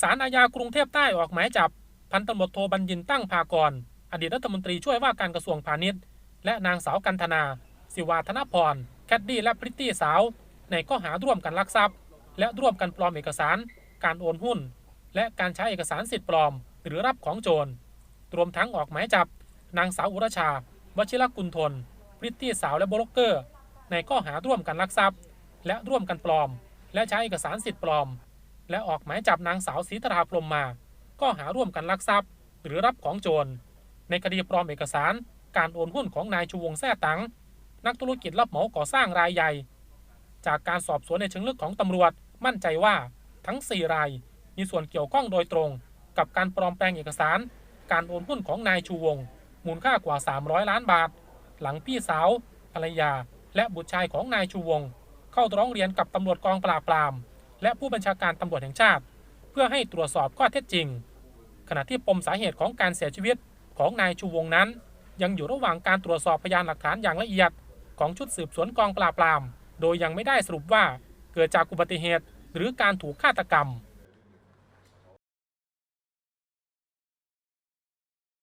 ศาลอาญากรุงเทพใต้ออกหมายจับ พันตำรวจโทบัญญินตั้งพากร อดีตรัฐมนตรีช่วยว่าการกระทรวงพาณิชย์ และนางสาวกันธนา สิวาธนพร แคดดี้และพริตตี้สาว ในข้อหาร่วมกันลักทรัพย์ และร่วมกันปลอมเอกสาร การโอนหุ้น และการใช้เอกสารสิทธิ์ปลอม หรือรับของโจร รวมทั้งออกหมายจับ นางสาวอุรชา วชิรกุลทนพริตตี้สาวและโบรกเกอร์ ในข้อหาร่วมกันลักทรัพย์ และร่วมกันปลอม และใช้เอกสารสิทธิ์ปลอม และออกหมายจับนางสาวศรีธราพรมมาข้อหาร่วมกันลักทรัพย์ หรือรับของโจร ในคดีปลอมเอกสาร การโอนหุ้นของนายชูวงแท้ตัง นักธุรกิจรับเหมาก่อสร้างรายใหญ่ จากการสอบสวนในเชิงลึกของตำรวจ มั่นใจว่าทั้ง 4 ราย มีส่วนเกี่ยวข้องโดยตรง กับการปลอมแปลงเอกสาร การโอนหุ้นของนายชูวง มูลค่ากว่า 300 ล้านบาท หลังพี่สาวภรรยา และบุตรชายของนายชูวง เข้าร้องเรียนกับตำรวจกองปราบปราม และผู้บัญชาการตำรวจแห่งชาติ เพื่อให้ตรวจสอบข้อเท็จจริง ขณะที่ปมสาเหตุของการเสียชีวิตของนายชูวงนั้น ยังอยู่ระหว่างการตรวจสอบพยานหลักฐานอย่างละเอียด ของชุดสืบสวนกองปราบปราม โดยยังไม่ได้สรุปว่าเกิดจากอุบัติเหตุหรือการถูกฆาตกรรม